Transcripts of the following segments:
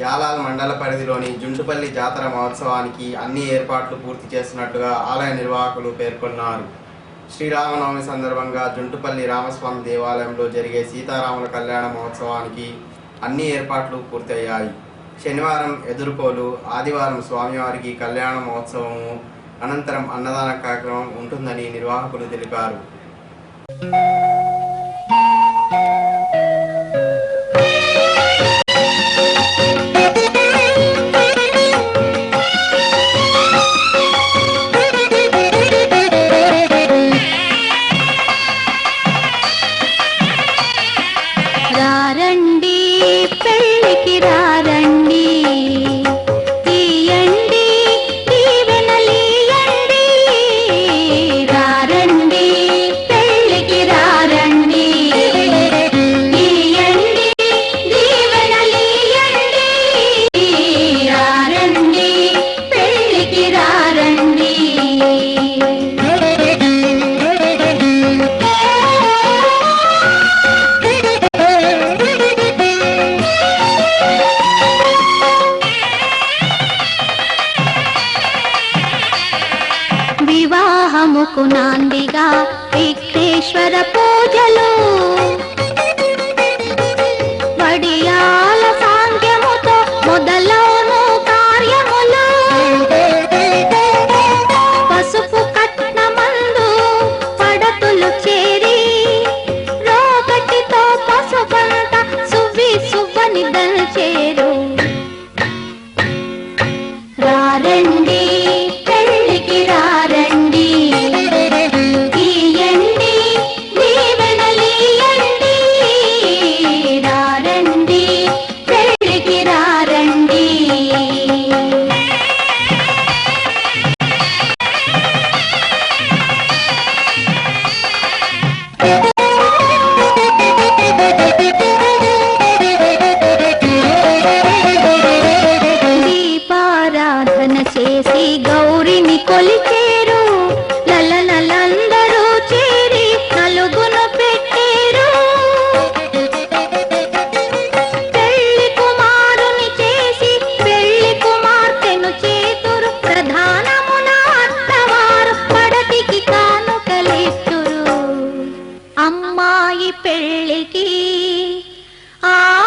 యాలాల్ మండల పరిధిలోని జుంటుపల్లి జాతర మహోత్సవానికి అన్ని ఏర్పాట్లు పూర్తి చేస్తున్నట్టుగా ఆలయ నిర్వాహకులు పేర్కొన్నారు. శ్రీరామనవమి సందర్భంగా జుంటుపల్లి రామస్వామి దేవాలయంలో జరిగే సీతారాముల కళ్యాణ మహోత్సవానికి అన్ని ఏర్పాట్లు పూర్తయ్యాయి. శనివారం ఎదుర్కోలు ఆదివారం స్వామివారికి కళ్యాణ మహోత్సవము అనంతరం అన్నదాన కార్యక్రమం ఉంటుందని నిర్వాహకులు తెలిపారు. రారండి రాముకు నాందిగా విఘ్నేశ్వర పూజలు. వడియాల సాంఖ్యముతో మొదలవును కార్యములు. పసుపు కట్నమందు పడతులు చేరి రోగటితో పసుపంత సువ్వి సువ్వని దల్చేరు రారండి అమ్మాయి పెళ్ళికి ఆదిదేవి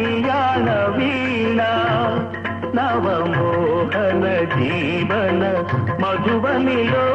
మ్రోగింది వీణ నవమోహన జీవన మధుబనిలో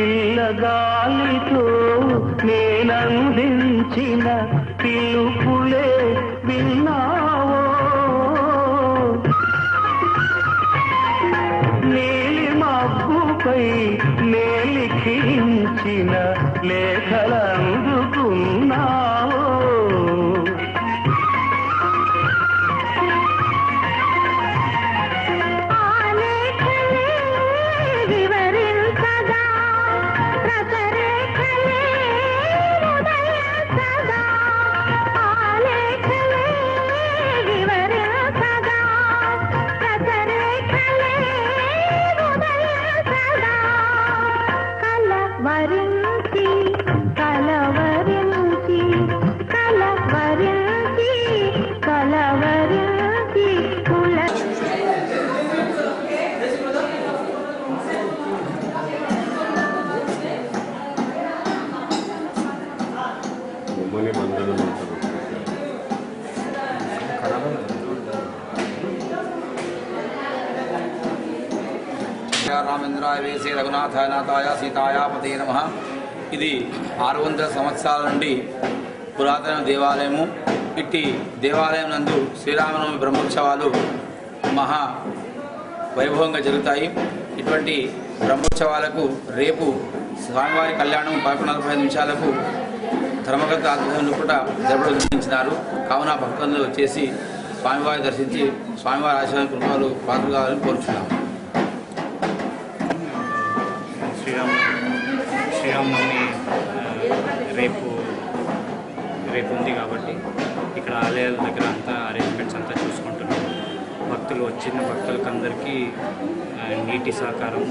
పిల్లగాలితో నేనందించిన పిలుపులే విన్నావో? నీలి మబ్బుపై నేలిఖించిన లేఖలందుకున్నా రామేంద్రాయ వేసే రఘునాథాయ నాథాయ సీతాయ పతే నమ. ఇది ఆరు వందల సంవత్సరాల నుండి పురాతన దేవాలయము. ఇట్టి దేవాలయం నందు శ్రీరామనవమి బ్రహ్మోత్సవాలు మహా వైభవంగా జరుగుతాయి. ఇటువంటి బ్రహ్మోత్సవాలకు రేపు స్వామివారి కళ్యాణం పదకొండు నలభై నిమిషాలకు ధర్మకర్త ఆధ్వర్యంలో కూడా జరపడం కావున భక్తులు వచ్చేసి స్వామివారి దర్శించి స్వామివారి ఆశీర్వాద కృపలు పాత్ర కావాలని కోరుచున్నాము. శ్రీరామనవమి రేపు రేపు ఉంది కాబట్టి ఇక్కడ ఆలయాల దగ్గర అంతా అరేంజ్మెంట్స్ అంతా చూసుకుంటున్నాం. భక్తులు వచ్చిన భక్తులకు అందరికీ నీటి సహకారం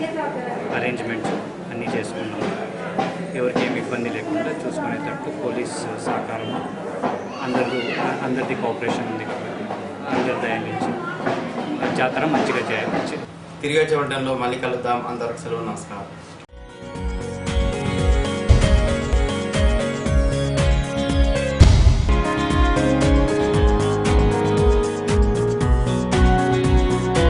అరేంజ్మెంట్స్ అన్నీ చేసుకున్నాం. ఎవరికి ఏమి ఇబ్బంది లేకుండా చూసుకునేటట్టు పోలీస్ సహకారం అందరూ అందరిది కోఆపరేషన్ ఉంది కాబట్టి అందరి దయ నుంచి జాతర మంచిగా చేయాలి. తిరిగి వచ్చే వడ్డంలో మళ్ళీ కలుద్దాం అందరికి సెలవు నమస్కారం.